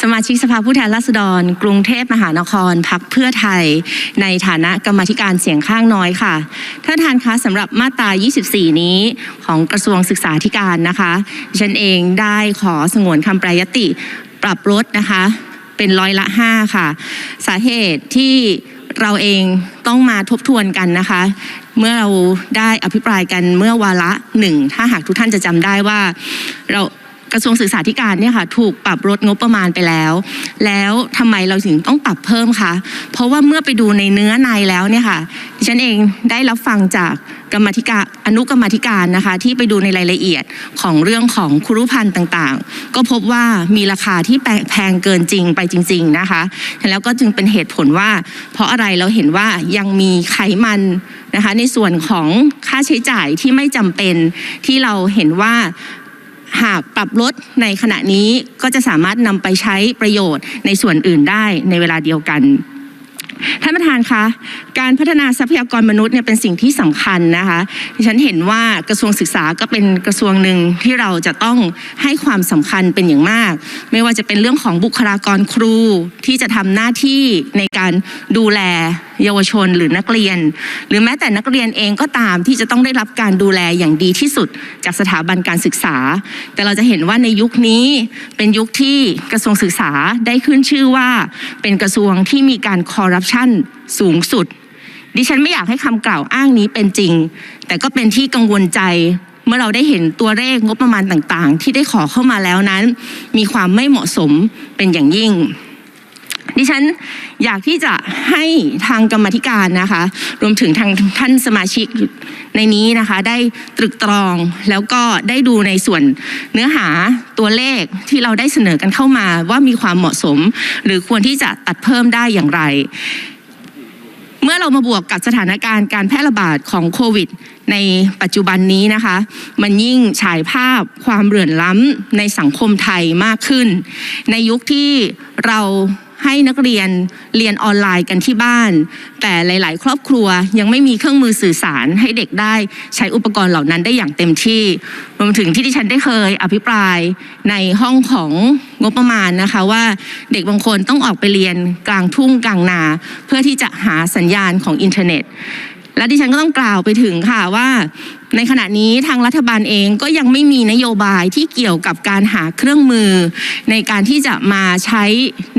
สมาชิกสภาผู้แทนราษฎร กรุงเทพมหานครพักเพื่อไทย ในฐานะกรรมธิการเสียงข้างน้อยค่ะท่านประธานคะสำหรับมาตรา 24 นี้ของกระทรวงศึกษาธิการนะคะฉันเองได้ขอสงวนคำประยติปรับลดนะคะเป็นร้อยละ 5 ค่ะ สาเหตุที่เราเองต้องมาทบทวนกันนะคะ เมื่อเราได้อภิปรายกันเมื่อวาระหนึ่งถ้าหากทุกท่านจะจำได้ว่าเรา กระทรวงศึกษาธิการเนี่ยค่ะถูกปรับลดงบประมาณไปแล้ว แล้วทำไมเราถึงต้องปรับเพิ่มคะเพราะว่าเมื่อไปดูในเนื้อในแล้วเนี่ยค่ะดิฉันเองได้รับฟังจากกรรมธิการอนุกรรมธิการนะคะ ที่ไปดูในรายละเอียดของเรื่องของครุพันธ์ต่างๆ ก็พบว่ามีราคาที่แพงเกินจริงไปจริง ๆนะคะ แล้วก็จึงเป็นเหตุผลว่า เพราะอะไรเราเห็นว่ายังมีไขมันนะคะในส่วนของค่าใช้จ่ายที่ไม่จำเป็นที่เราเห็นว่า หากปรับลดในขณะนี้ก็จะสามารถนำไปใช้ประโยชน์ในส่วนอื่นได้ในเวลาเดียวกันท่านประธานคะการพัฒนาทรัพยากรมนุษย์เนี่ยเป็นสิ่งที่สำคัญนะคะดิฉันเห็นว่ากระทรวงศึกษาก็เป็นกระทรวงหนึ่งที่เราจะต้องให้ความสำคัญเป็นอย่างมาก ไม่ว่าจะเป็นเรื่องของบุคลากรครูที่จะทำหน้าที่ในการดูแล เยาวชนหรือนักเรียน หรือแม้แต่นักเรียนเองก็ตามที่จะต้องได้รับการดูแลอย่างดีที่สุดจากสถาบันการศึกษา แต่เราจะเห็นว่าในยุคนี้เป็นยุคที่กระทรวงศึกษาได้ขึ้นชื่อว่าเป็นกระทรวงที่มีการคอร์รัปชันสูงสุด ดิฉันไม่อยากให้คำกล่าวอ้างนี้เป็นจริง แต่ก็เป็นที่กังวลใจเมื่อเราได้เห็นตัวเลขงบประมาณต่างๆ ที่ได้ขอเข้ามาแล้วนั้น มีความไม่เหมาะสมเป็นอย่างยิ่ง ดิฉันอยากที่จะให้ทางกรรมธิการนะคะ รวมถึงทางท่านสมาชิกในนี้นะคะ ได้ตรึกตรองแล้วก็ได้ดูในส่วนเนื้อหาตัวเลขที่เราได้เสนอกันเข้ามาว่ามีความเหมาะสม หรือควรที่จะตัดเพิ่มได้อย่างไร เมื่อเรามาบวกกับสถานการณ์การแพร่ระบาดของโควิดในปัจจุบันนี้นะคะ มันยิ่งฉายภาพความเหลื่อนล้ำในสังคมไทยมากขึ้น ในยุคที่เรา ให้นักเรียนเรียนออนไลน์กันที่บ้าน แต่หลาย ๆ ครอบครัวยังไม่มีเครื่องมือสื่อสารให้เด็กได้ใช้อุปกรณ์เหล่านั้นได้อย่างเต็มที่รวมถึงที่ที่ฉันได้เคยอภิปรายในห้องของงบประมาณนะคะว่าเด็กบางคนต้องออกไปเรียนกลางทุ่งกลางนา เพื่อที่จะหาสัญญาณของอินเทอร์เน็ต และดิฉันก็ต้องกล่าวไปถึงค่ะว่า ในขณะนี้ทางรัฐบาลเองก็ยังไม่มีนโยบายที่เกี่ยวกับการหาเครื่องมือ ในการที่จะมาใช้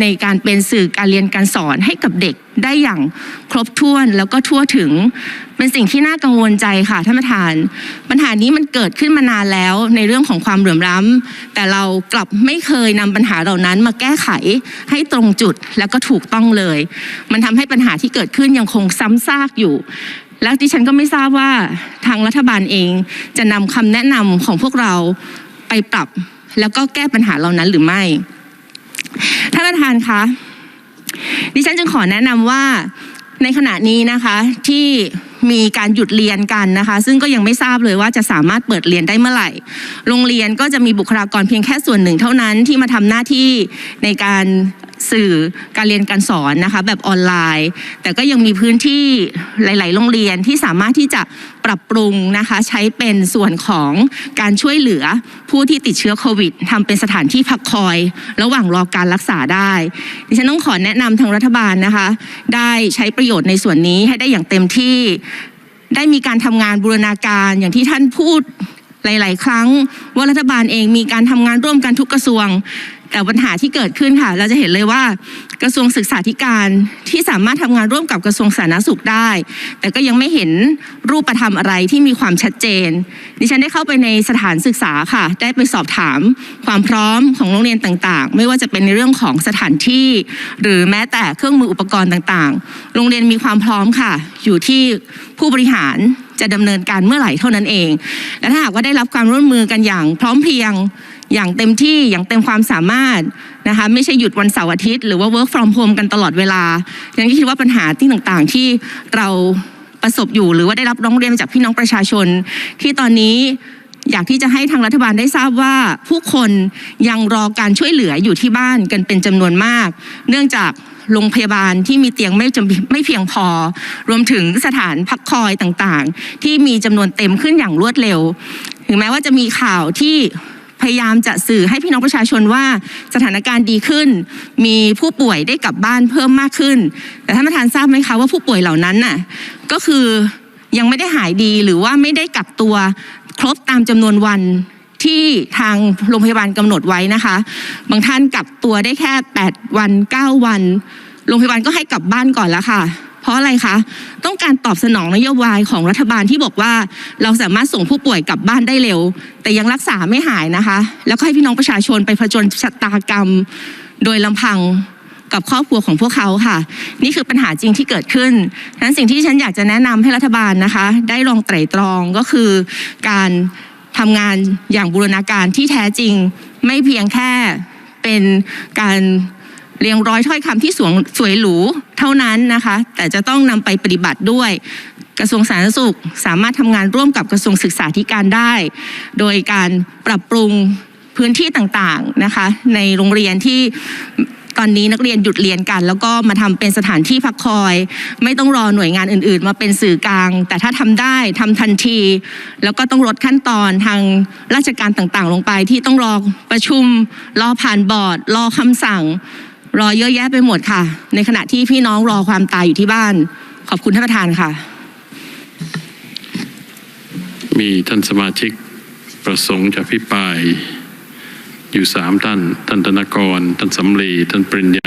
ในการเป็นสื่อการเรียนการสอนให้กับเด็กได้อย่างครบถ้วนแล้วก็ทั่วถึง เป็นสิ่งที่น่ากังวลใจค่ะท่านประธาน ปัญหานี้มันเกิดขึ้นมานานแล้วในเรื่องของความเหลื่อมล้ำแต่เรากลับไม่เคยนำปัญหาเหล่านั้นมาแก้ไขให้ตรงจุดแล้วก็ถูกต้องเลย มันทำให้ปัญหาที่เกิดขึ้นยังคงซ้ำซากอยู่ และดิฉันก็ไม่ทราบว่าทางรัฐบาลเอง จะนำคำแนะนำของพวกเราไปปรับ แล้วก็แก้ปัญหาเหล่านั้นหรือไม่ท่านประธานคะดิฉันจึงขอแนะนำว่าในขณะนี้นะคะที่มีการหยุดเรียนกันนะคะ ซึ่งก็ยังไม่ทราบเลยว่าจะสามารถเปิดเรียนได้เมื่อไหร่ โรงเรียนก็จะมีบุคลากรเพียงแค่ส่วนหนึ่งเท่านั้นที่มาทำหน้าที่ในการ สื่อการเรียนการสอนนะคะแบบออนไลน์ แต่ก็ยังมีพื้นที่หลาย ๆ โรงเรียนที่สามารถที่จะปรับปรุงนะคะใช้เป็นส่วนของการช่วยเหลือผู้ที่ติดเชื้อโควิดทำเป็นสถานที่พักคอย ระหว่างรอการรักษาได้ ดิฉันต้องขอแนะนำทางรัฐบาลนะคะ ได้ใช้ประโยชน์ในส่วนนี้ให้ได้อย่างเต็มที่ได้มีการทำงานบูรณาการอย่างที่ท่านพูดหลาย ๆ ครั้ง ว่ารัฐบาลเองมีการทำงานร่วมกันทุกกระทรวง แต่ปัญหาที่เกิดขึ้นค่ะ เราจะเห็นเลยว่ากระทรวงศึกษาธิการที่สามารถทำงานร่วมกับกระทรวงสาธารณสุขได้ แต่ก็ยังไม่เห็นรูปธรรมอะไรที่มีความชัดเจน ดิฉันได้เข้าไปในสถานศึกษาค่ะ ได้ไปสอบถามความพร้อมของโรงเรียนต่างๆ ไม่ว่าจะเป็นในเรื่องของสถานที่ หรือแม้แต่เครื่องมืออุปกรณ์ต่างๆ โรงเรียนมีความพร้อมค่ะ อยู่ที่ผู้บริหารจะดำเนินการเมื่อไหร่เท่านั้นเอง และถ้าหากว่าได้รับความร่วมมือกันอย่างพร้อมเพรียง อย่างเต็มที่อย่างเต็มความสามารถนะคะไม่ใช่หยุดวันเสาร์อาทิตย์หรือว่า work from home กันตลอดเวลาฉันก็คิดว่าปัญหาที่ต่างๆที่เราประสบอยู่ หรือว่าได้รับร้องเรียนจากพี่น้องประชาชน ที่ตอนนี้อยากที่จะให้ทางรัฐบาลได้ทราบว่า ผู้คนยังรอการช่วยเหลืออยู่ที่บ้านกันเป็นจำนวนมาก เนื่องจากโรงพยาบาลที่มีเตียงไม่จำไม่เพียงพอ รวมถึงสถานพักคอยต่างๆ ที่มีจำนวนเต็มขึ้นอย่างรวดเร็ว ถึงแม้ว่าจะมีข่าวที่ พยายามจะสื่อให้พี่น้องประชาชนว่าสถานการณ์ดีขึ้น มีผู้ป่วยได้กลับบ้านเพิ่มมากขึ้น แต่ท่านประธานทราบไหมคะว่าผู้ป่วยเหล่านั้นน่ะก็คือยังไม่ได้หายดีหรือว่าไม่ได้กักตัวครบตามจำนวนวันที่ทางโรงพยาบาลกำหนดไว้นะคะ บางท่านกักตัวได้แค่ 8 วัน 9 วัน โรงพยาบาลก็ให้กลับบ้านก่อนแล้วค่ะ ราะอะไรคะ ต้องการตอบสนองนโยบายของรัฐบาลที่บอกว่า เราสามารถส่งผู้ป่วยกลับบ้านได้เร็ว แต่ยังรักษาไม่หายนะคะ แล้วก็ให้พี่น้องประชาชนไปผจญชะตากรรม โดยลำพังกับครอบครัวของพวกเขาค่ะ นี่คือปัญหาจริงที่เกิดขึ้นฉะนั้นสิ่งที่ฉันอยากจะแนะนำให้รัฐบาลนะคะ ได้ลองไตร่ตรองก็คือการทำงานอย่างบูรณาการที่แท้จริง ไม่เพียงแค่เป็นการ เรียงร้อยถ้อยคำที่สวงสวยหรูเท่านั้นนะคะ แต่จะต้องนำไปปฏิบัติด้วย กระทรวงสาธารณสุขสามารถทำงานร่วมกับกระทรวงศึกษาธิการได้ โดยการปรับปรุงพื้นที่ต่างๆนะคะ ในโรงเรียนที่ตอนนี้นักเรียนหยุดเรียนกัน แล้วก็มาทำเป็นสถานที่พักคอย ไม่ต้องรอหน่วยงานอื่น ๆ มาเป็นสื่อกลาง แต่ถ้าทำได้ทำทันที แล้วก็ต้องลดขั้นตอนทางราชการต่างๆ ลงไปที่ต้องรอประชุมรอผ่านบอร์ด รอคำสั่ง รอเยอะแยะไปหมดค่ะ ในขณะที่พี่น้องรอความตายอยู่ที่บ้าน ขอบคุณท่านประธานค่ะ มีท่านสมาชิกประสงค์จะพิปราย อยู่สามท่าน ท่านธนกร ท่านสำลีท่านปริญญา